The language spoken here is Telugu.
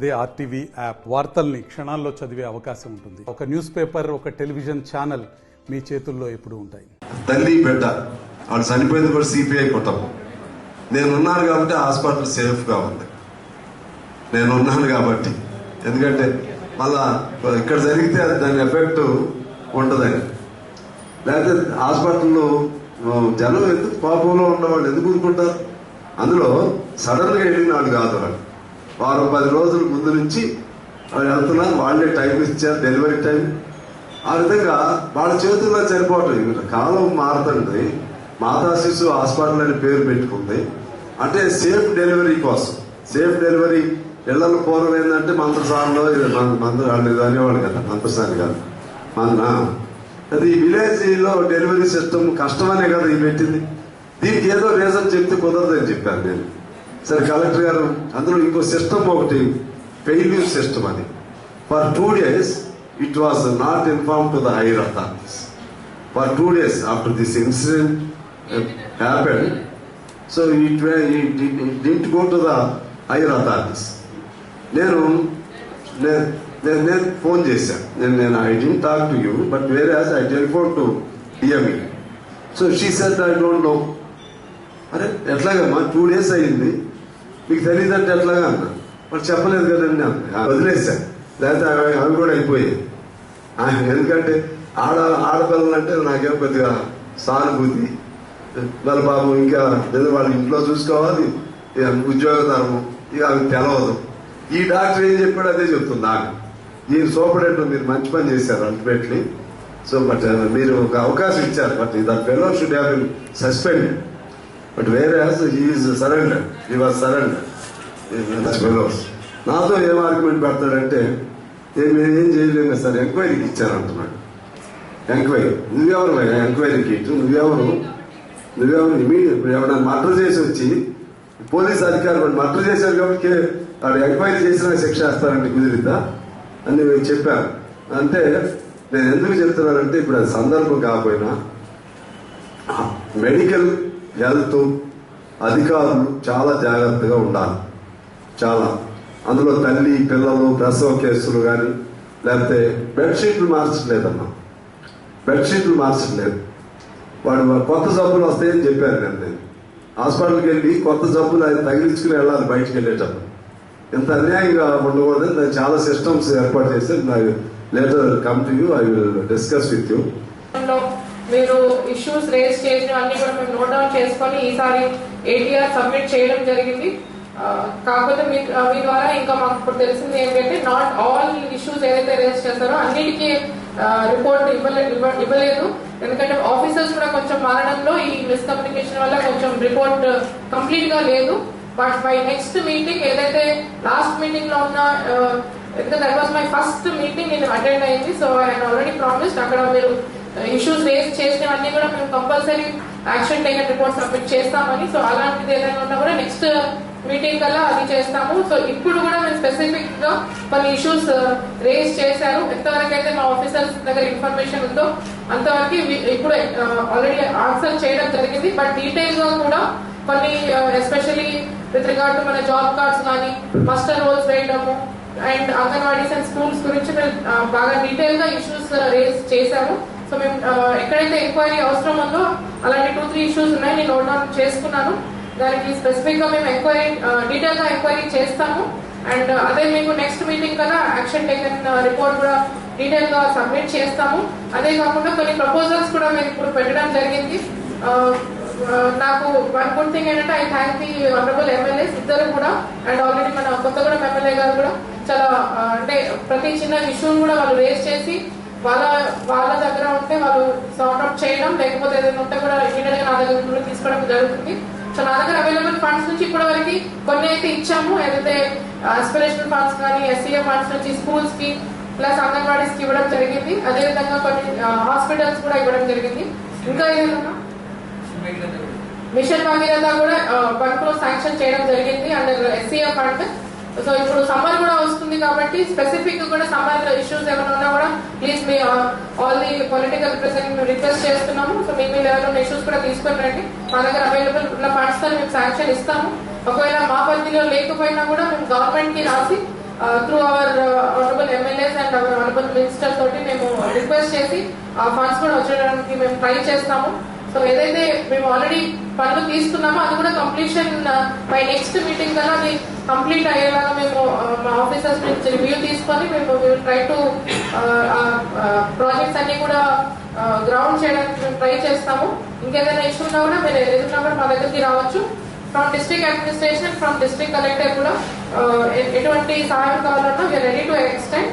అదే ఆర్టీవీ యాప్ వార్తల్ని క్షణాల్లో చదివే అవకాశం ఉంటుంది. ఒక న్యూస్ పేపర్ ఒక టెలివిజన్ ఛానల్ మీ చేతుల్లో ఎప్పుడు ఉంటాయి. తల్లి బిడ్డ వాళ్ళు చనిపోయింది కూడా సిపిఐ కుటుంబం నేను ఉన్నాను కాబట్టి హాస్పిటల్ సేఫ్గా ఉంది. నేను ఉన్నాను కాబట్టి. ఎందుకంటే మళ్ళా ఇక్కడ జరిగితే అది దాని ఎఫెక్ట్ ఉండదని లేకపోతే హాస్పిటల్లో జనం ఎందుకు పాపంలో ఉన్నవాళ్ళు ఎందుకు ఊరుకుంటారు? అందులో సడన్గా వెళ్ళిన వాళ్ళు కాదు వాళ్ళు. వారం పది రోజుల ముందు నుంచి వాళ్ళు వెళ్తున్నారు వాళ్ళే టైం ఇచ్చారు డెలివరీ టైం ఆ విధంగా వాళ్ళ చేతుల్లో చనిపోవటం కాలం మారుతుంది. మాతా శిశు హాస్పిటల్ అని పేరు పెట్టుకుంది. అంటే సేఫ్ డెలివరీ కోసం. సేఫ్ డెలివరీ ఇళ్ళలో పూర్వం ఏంటంటే మంత్రసాలలో ఇది మంత్ర వాళ్ళు అనేవాళ్ళు కదా మంత్రసాని కాదు. మన అది విలేజ్లో డెలివరీ సిస్టమ్ కష్టమనే కదా ఇది పెట్టింది. దీనికి ఏదో రీజన్ చెప్తే కుదరదని చెప్పాను నేను. సరే కలెక్టర్ గారు అందులో ఇంకో సిస్టమ్ ఒకటి ఫెయిల్యూర్ సిస్టమ్ అని for two days it was not inform to the higher authorities for two days after this incident happen so it didn't go to the higher authorities నేను నేను నేను ఫోన్ చేశాను నేను నేను I didn't talk to you but వేరే I telephone to DME so she said I don't know అరే ఎట్లాగమ్మా? టూ డేస్ అయ్యింది మీకు తెలియదంటే ఎట్లాగా అన్నా మరి చెప్పలేదు కదండి వదిలేశాను లేకపోతే అవి కూడా అయిపోయాయి. ఎందుకంటే ఆడ ఆడపిల్లలు అంటే నాకేం పెద్దగా సానుభూతి. వాళ్ళ పాపం ఇంకా ఏదో వాళ్ళ ఇంట్లో చూసుకోవాలి. ఇక ఉద్యోగ ధర్మం ఇక అవి తెలవదు. ఈ డాక్టర్ ఏం చెప్పాడు అదే చెప్తుంది నాకు. ఈ సూపరింటెండెంట్ మీరు మంచి పని చేశారు అల్టిమేట్లీ. సో బట్ మీరు ఒక అవకాశం ఇచ్చారు. But that fellow should have been suspended. But వేరే ఈజ్ సరెండర్ ఈ వాజ్ సరెండర్ నాతో ఏం ఆర్గ్యుమెంట్ పెడతాడంటే "ఏ, ఏం చేయలేము సార్ ఎంక్వైరీకి ఇచ్చారంటున్నాడు ఎంక్వైరీ. నువ్వెవరు ఎంక్వైరీకి ఇటు నువ్వెవరు? నువ్వెవరు? ఇమీడియట్ ఇప్పుడు ఎవరైనా మర్డర్ చేసి వచ్చి పోలీస్ అధికారులు మర్డర్ చేశారు కాబట్టి వాడు ఎంక్వైరీ చేసినా శిక్ష వేస్తారంటే కుదిరిద్దా? అని నేను చెప్పాను. అంటే నేను ఎందుకు చెప్తున్నానంటే ఇప్పుడు అది సందర్భం కాకపోయినా మెడికల్ హెల్త్ అధికారులు చాలా జాగ్రత్తగా ఉండాలి. చాలా. అందులో తల్లి పిల్లలు ప్రసవ కేసులు కానీ లేకపోతే బెడ్షీట్లు మార్చట్లేదమ్మా. బెడ్షీట్లు మార్చట్లేదు. వాడు కొత్త జబ్బులు వస్తాయని చెప్పాను నేను నేను. హాస్పిటల్కి వెళ్ళి కొత్త జబ్బులు అది తగిలించుకుని వెళ్ళాలి బయటికి వెళ్ళేటప్పుడు. ఇంత అన్యాయంగా ఉండకూడదని నేను చాలా సిస్టమ్స్ ఏర్పాటు చేస్తే నాకు later come to you I will discuss with you. మీరు ఇష్యూస్ రేజ్ చేసినవన్నీ కూడా మేము నోట్ డౌన్ చేసుకొని ఈసారి ఏటీఆర్ సబ్మిట్ చేయడం జరిగింది. కాకపోతే మీ మీ ద్వారా ఇంకా మాకు ఇప్పుడు తెలిసింది ఏంటంటే నాట్ ఆల్ ఇష్యూస్ ఏదైతే రేజ్ చేస్తారో అన్నిటికీ రిపోర్ట్ ఇవ్వలే ఇవ్వ- ఇవ్వలేదు. ఎందుకంటే ఆఫీసర్స్ కూడా కొంచెం మారడంలో ఈ మిస్కమ్యూనికేషన్ వల్ల కొంచెం రిపోర్ట్ కంప్లీట్గా లేదు. బట్ బై నెక్స్ట్ మీటింగ్ ఏదైతే లాస్ట్ మీటింగ్లో ఉన్న ఎందుకంటే that was my first meeting నేను అటెండ్ అయింది. సో ఐ ఆల్రెడీ ప్రామిస్డ్ అక్కడ మీరు ఇష్యూస్ రేస్ చేసినవన్నీ కూడా మేము compulsory action taken report submit చేస్తామని సో అలాంటిది ఏదైనా ఉన్నా కూడా నెక్స్ట్ మీటింగ్ కల్లా అది చేస్తాము. సో ఇప్పుడు కూడా మేము స్పెసిఫిక్గా కొన్ని ఇష్యూస్ రేస్ uh, చేశారు. ఎంతవరకు అయితే మా ఆఫీసర్స్ దగ్గర ఇన్ఫర్మేషన్ ఉందో అంతవరకు ఇప్పుడు ఆల్రెడీ ఆన్సర్ చేయడం జరిగింది. బట్ డీటెయిల్గా కూడా కొన్ని ఎస్పెషల్లీ విత్ రిగార్డ్ టు మన జాబ్ కార్డ్స్ కానీ మస్టర్ రోల్స్ వేయడము అండ్ అంగన్వాడీస్ అండ్ స్కూల్స్ గురించి మేము uh, బాగా డీటెయిల్గా ఇష్యూస్ రేస్ uh, చేశాము. సో మేము ఎక్కడైతే ఎంక్వైరీ అవసరం ఉందో అలాంటి టూ త్రీ ఇష్యూస్ ఉన్నాయి నేను నోట్ డౌన్ చేసుకున్నాను. దానికి స్పెసిఫిక్గా మేము ఎంక్వైరీ డీటెయిల్గా ఎంక్వైరీ చేస్తాము. అండ్ అదే మీకు నెక్స్ట్ మీటింగ్ కదా యాక్షన్ టేకన్ రిపోర్ట్ కూడా డీటెయిల్గా సబ్మిట్ చేస్తాము. అదే కాకుండా కొన్ని ప్రపోజల్స్ కూడా మేము ఇప్పుడు పెట్టడం జరిగింది. నాకు వన్ గుడ్ థింగ్ ఏంటంటే I thank the honourable MLAs ఇద్దరు కూడా అండ్ ఆల్రెడీ మన కొత్తగూడెం ఎమ్మెల్యే గారు కూడా చాలా అంటే ప్రతి చిన్న ఇష్యూని కూడా వాళ్ళు రేస్ చేసి వాళ్ళ వాళ్ళ దగ్గర ఉంటే వాళ్ళు సార్ట్ అవుట్ చేయడం లేకపోతే ఏదైనా ఉంటే కూడా ఇమీడియట్గా నా దగ్గర కూడా తీసుకోవడం జరుగుతుంది. సో నా దగ్గర అవైలబుల్ ఫండ్స్ నుంచి ఇప్పటి వరకు కొన్ని అయితే ఇచ్చాము. ఏదైతే ఆస్పిరేషనల్ ఫండ్స్ కానీ ఎస్సీఏ ఫండ్స్ నుంచి స్కూల్స్కి ప్లస్ అంగన్వాడీస్కి ఇవ్వడం జరిగింది. అదే విధంగా కొన్ని హాస్పిటల్స్ కూడా ఇవ్వడం జరిగింది. ఇంకా ఏదైనా మిషన్ భగీరథ కూడా వన్లో శాంక్షన్ చేయడం జరిగింది అండ్ ఎస్సీఏ ఫండ్ సో ఇప్పుడు సమ్మర్ కూడా వస్తుంది కాబట్టి స్పెసిఫిక్ కూడా సమ్మర్ ఇష్యూస్ ఏమైనా ఉన్నా కూడా please me all the political represent request చేస్తున్నాము. సో మీ మీద ఎవరైనా ఇష్యూస్ కూడా తీసుకొని రండి. మా దగ్గర అవైలబుల్ ఉన్న ఫండ్స్తో మేము శాంక్షన్ ఇస్తాము. ఒకవేళ మా పరిధిలో లేకపోయినా కూడా మేము గవర్నమెంట్కి రాసి through our honourable MLAs and our honourable minister తోటి మేము రిక్వెస్ట్ చేసి ఆ ఫండ్స్ కూడా వచ్చేయడానికి మేము ట్రై చేస్తాము. సో ఏదైతే మేము ఆల్రెడీ పనులు తీసుకున్నామో అది కూడా కంప్లీషన్ బై నెక్స్ట్ మీటింగ్ కన్నా అది కంప్లీట్ అయ్యేలాగా మేము uh, మా ఆఫీసర్స్ నుంచి రివ్యూ తీసుకొని మేము ట్రై టు ప్రాజెక్ట్స్ అన్ని కూడా uh, గ్రౌండ్ చేయడానికి మేము ట్రై చేస్తాము. ఇంకేదైనా ఇష్యూ ఉన్నా కూడా మీరు ఏదైనా కూడా మా దగ్గరికి రావచ్చు. From district administration from district collector కూడా uh, ఎటువంటి సహాయం కావాలన్నా we're ready to extend